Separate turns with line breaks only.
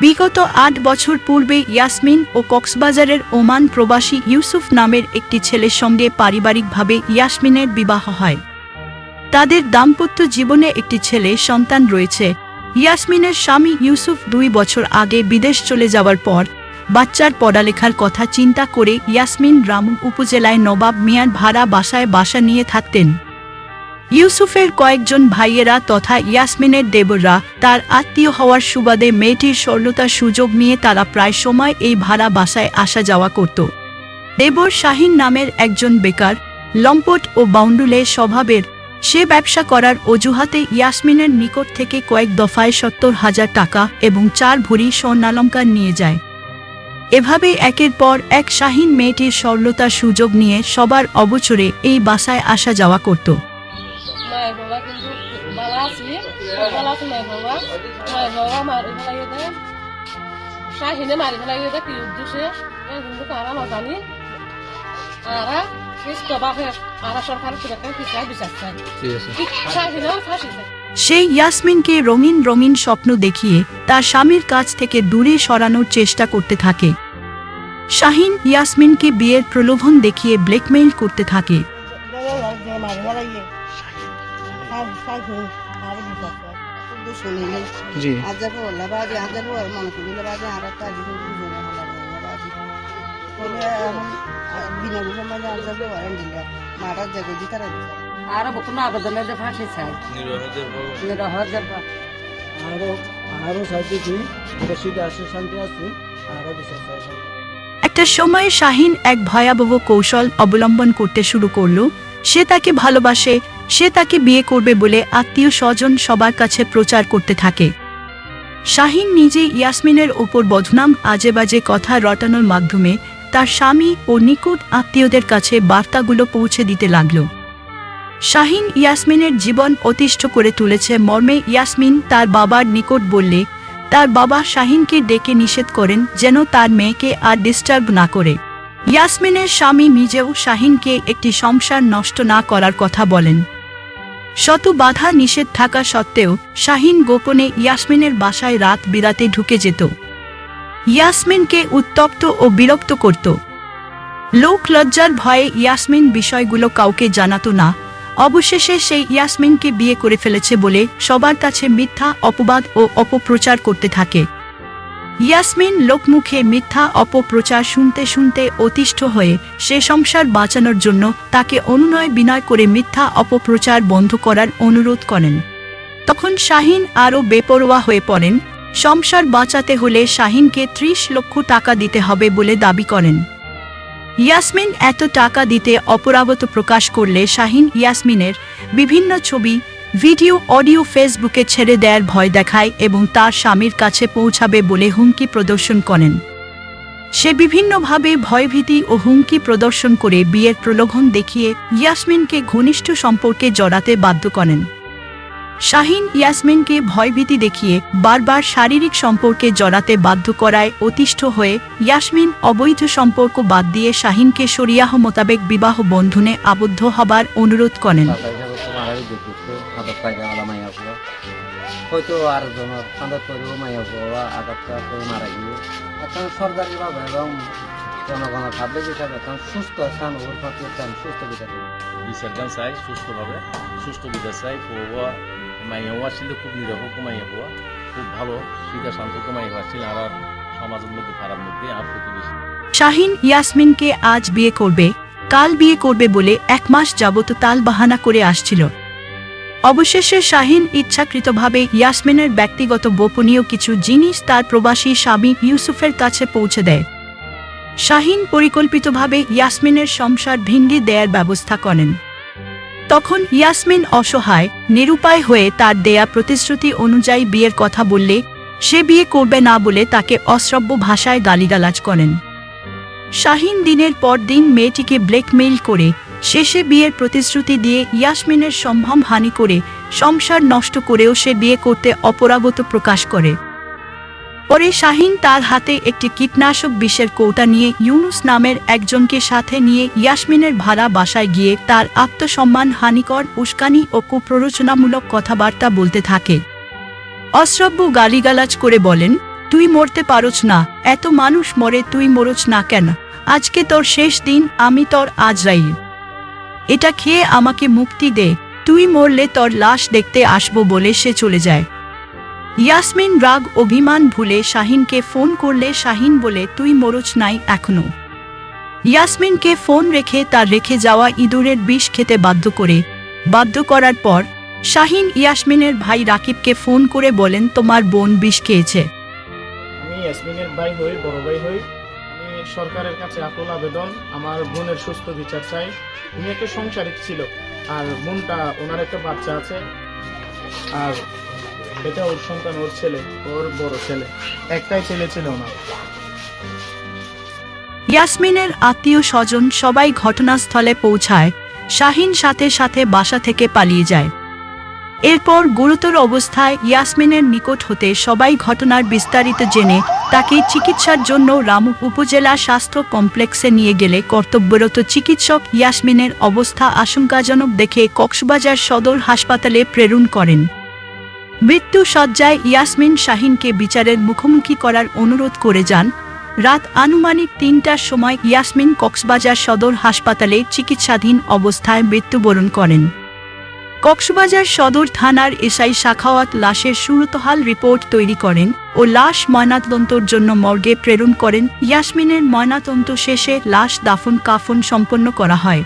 বিগত আট বছর পূর্বে ইয়াসমিন ও কক্সবাজারের ওমান প্রবাসী ইউসুফ নামের একটি ছেলের সঙ্গে পারিবারিকভাবে ইয়াসমিনের বিবাহ হয়। তাদের দাম্পত্য জীবনে একটি ছেলে সন্তান রয়েছে। ইয়াসমিনের স্বামী ইউসুফ দুই বছর আগে বিদেশ চলে যাওয়ার পর বাচ্চার পড়ালেখার কথা চিন্তা করে ইয়াসমিন রামু উপজেলায় নবাব মিয়ার ভাড়া বাসায় বাসা নিয়ে থাকতেন। ইউসুফের কয়েকজন ভাইয়েরা তথা ইয়াসমিনের দেবররা তার আত্মীয় হওয়ার সুবাদে মেয়েটির সরলতার সুযোগ নিয়ে তারা প্রায় সময় এই ভাড়া বাসায় আসা যাওয়া করত। দেবর শাহিন নামের একজন বেকার, লম্পট ও বাউন্ডুলে স্বভাবের, সে ব্যবসা করার অজুহাতে ইয়াসমিনের নিকট থেকে কয়েক দফায় সত্তর হাজার টাকা এবং চার ভরি স্বর্ণালঙ্কার নিয়ে যায়। এভাবে একের পর এক শাহিন মেয়েটির সরলতার সুযোগ নিয়ে সবার অবচরে এই বাসায় আসা যাওয়া করত। সেই ইয়াসমিনকে রঙিন রঙিন স্বপ্ন দেখিয়ে তার স্বামীর কাছ থেকে দূরে সরানোর চেষ্টা করতে থাকে। শাহিন ইয়াসমিনকে বিয়ের প্রলোভন দেখিয়ে ব্ল্যাকমেইল করতে থাকে।
মনে আর একটা বিনা বুঝে মানে দিলে মারা জায়গা দিতে আর আবেদনের চাই।
শান্তি আরও বিচার
একটা সময়ে শাহিন এক ভয়াবহ কৌশল অবলম্বন করতে শুরু করল। সে তাকে ভালোবাসে সে তাকে বিয়ে করবে বলে আত্মীয় স্বজন সবার কাছে প্রচার করতে থাকে। শাহিন নিজে ইয়াসমিনের ওপর বদনাম আজে বাজে কথা রটানোর মাধ্যমে তার স্বামী ও নিকট আত্মীয়দের কাছে বার্তাগুলো পৌঁছে দিতে লাগল। শাহিন ইয়াসমিনের জীবন অতিষ্ঠ করে তুলেছে। মর্মে ইয়াসমিন তার বাবার নিকট বললে, তার বাবা শাহিনকে ডেকে নিষেধ করেন যেন তার মেয়েকে আর ডিস্টার্ব না করে। ইয়াসমিনের স্বামী নিজেও শাহিনকে একটি সংসার নষ্ট না করার কথা বলেন। শত বাধা নিষেধ থাকা সত্ত্বেও শাহিন গোপনে ইয়াসমিনের বাসায় রাত বিরাতে ঢুকে যেত। ইয়াসমিনকে উত্তপ্ত ও বিরক্ত করত। লোক লজ্জার ভয়ে ইয়াসমিন বিষয়গুলো কাউকে জানাতো না। অবশেষে সেই ইয়াসমিনকে বিয়ে করে ফেলেছে বলে সবার কাছে মিথ্যা, অপবাদ ও অপপ্রচার করতে থাকে। ইয়াসমিন লোকমুখে মিথ্যা অপপ্রচার শুনতে শুনতে অতিষ্ঠ হয়ে সে সংসার বাঁচানোর জন্য তাকে অনুনয় বিনয় করে মিথ্যা অপপ্রচার বন্ধ করার অনুরোধ করেন। তখন শাহিন আরও বেপরোয়া হয়ে পড়েন, সংসার বাঁচাতে হলে শাহিনকে ত্রিশ লক্ষ টাকা দিতে হবে বলে দাবি করেন। ইয়াসমিন এত টাকা দিতে অপরাগত প্রকাশ করলে শাহিন ইয়াসমিনের বিভিন্ন ছবি ভিডিও অডিও ফেসবুকে ছেড়ে দেওয়ার ভয় দেখায় এবং তার স্বামীর কাছে পৌঁছাবে বলে হুমকি প্রদর্শন করেন। সে বিভিন্নভাবে ভয়ভীতি ও হুমকি প্রদর্শন করে বিয়ের প্রলোভন দেখিয়ে ইয়াসমিনকে ঘনিষ্ঠ সম্পর্কে জড়াতে বাধ্য করেন। শাহিন ইয়াসমিনকে ভয়ভীতি দেখিয়ে বারবার শারীরিক সম্পর্কে জড়াতে বাধ্য করায় অতিষ্ঠ হয়ে ইয়াসমিন অবৈধ সম্পর্ক বাদ দিয়ে শাহিনকে শরিয়াহ মোতাবেক বিবাহ বন্ধনে আবদ্ধ হবার অনুরোধ করেন।
হয়তো আর জনের খান্দত করেও মাইয়া হওয়া আঘাতটা করে মারা গিয়ে এখন সরকারিভাবে এবং জনগণের ভাবলে হিসাবে এখন সুস্থ স্থান ওর প্রতি স্থান সুস্থ বিচার
বিচারদান চাই সুস্থভাবে সুষ্ঠু বিচার চাই হওয়া মাইয়া হওয়া ছিল খুব নিরপেক্ষ মাইয়া হওয়া খুব ভালো সিধা শান্ত মাইয়া হওয়া ছিল আর আর সমাজের মধ্যে খারাপ মধ্যে আর প্রতিবেশী
শাহিন ইয়াসমিনকে আজ বিয়ে করবে কাল বিয়ে করবে বলে এক মাস যাবত তাল বাহানা করে আসছিল। অবশেষে শাহিন ইচ্ছাকৃতভাবে ইয়াসমিনের ব্যক্তিগত গোপনীয় কিছু জিনিস তার প্রবাসী স্বামী ইউসুফের কাছে পৌঁছে দেয়। শাহিন পরিকল্পিতভাবে ইয়াসমিনের সংসার ভিঙ্গি দেয়ার ব্যবস্থা করেন। তখন ইয়াসমিন অসহায়, নিরুপায় হয়ে তার দেয়া প্রতিশ্রুতি অনুযায়ী বিয়ের কথা বললে, সে বিয়ে করবে না বলে তাকে অশ্রব্য ভাষায় গালিগালাজ করেন। শাহিন দিনের পর দিন মেয়েটিকে ব্ল্যাকমেইল করে শেষে বিয়ের প্রতিশ্রুতি দিয়ে ইয়াসমিনের সম্ভ্রম হানি করে সংসার নষ্ট করেও সে বিয়ে করতে অপরাগত প্রকাশ করে। পরে শাহিন তার হাতে একটি কীটনাশক বিষের কৌটা নিয়ে ইউনুস নামের একজনকে সাথে নিয়ে ইয়াসমিনের ভাড়া বাসায় গিয়ে তার আত্মসম্মান হানিকর উস্কানি ও কুপ্ররোচনামূলক কথাবার্তা বলতে থাকে। অশ্রব্য গালিগালাজ করে বলেন, তুই মরতে পারোছ না, এত মানুষ মরে তুই মরোছ না কেন? আজকে তোর শেষ দিন, আমি তোর আজরাইল। এটা খেয়ে আমাকে মুক্তি দে, তুই মরলে তোর লাশ দেখতে আসব বলে সে চলে যায়। ইয়াসমিন রাগ, অভিমান ভুলে শাহিনকে ফোন করলে শাহিন বলে, তুই মরোচ নাই এখনও। ইয়াসমিনকে ফোন রেখে তার রেখে যাওয়া ইঁদুরের বিষ খেতে বাধ্য করে। বাধ্য করার পর শাহিন ইয়াসমিনের ভাই রাকিবকে ফোন করে বলেন, তোমার বোন বিষ খেয়েছে।
আমি ইয়াসমিনের ভাই হই, বড় ভাই হই। সরকারের কাছে আকুল আবেদন, আমার বোনের সুস্থ বিচার চাই। উনি একটা সংসারিক ছিল, আর বোনটা, ওনার একটা বাচ্চা আছে, আর এটা ওর সন্তান, ওর ছেলে, ওর বড় ছেলে। একটাই ছেলে ছিল ওনার।
ইয়াসমিনের আত্মীয় স্বজন সবাই ঘটনাস্থলে পৌঁছায়, শাহিন সাথে সাথে বাসা থেকে পালিয়ে যায়। এরপর গুরুতর অবস্থায় ইয়াসমিনের নিকট হতে সবাই ঘটনার বিস্তারিত জেনে তাকে চিকিৎসার জন্য রামু উপজেলা স্বাস্থ্য কমপ্লেক্সে নিয়ে গেলে কর্তব্যরত চিকিৎসক ইয়াসমিনের অবস্থা আশঙ্কাজনক দেখে কক্সবাজার সদর হাসপাতালে প্রেরণ করেন। মৃত্যু সজ্জায় ইয়াসমিন শাহিনকে বিচারের মুখোমুখি করার অনুরোধ করে যান। রাত আনুমানিক তিনটার সময় ইয়াসমিন কক্সবাজার সদর হাসপাতালে চিকিৎসাধীন অবস্থায় মৃত্যুবরণ করেন। কক্সবাজার সদর থানার এসআই শাখাওয়াত লাশের সুরতহাল রিপোর্ট তৈরি করেন ও লাশ ময়নাতদন্তর জন্য মর্গে প্রেরণ করেন। ইয়াসমিনের ময়নাতন্ত শেষে লাশ দাফন কাফন সম্পন্ন করা হয়।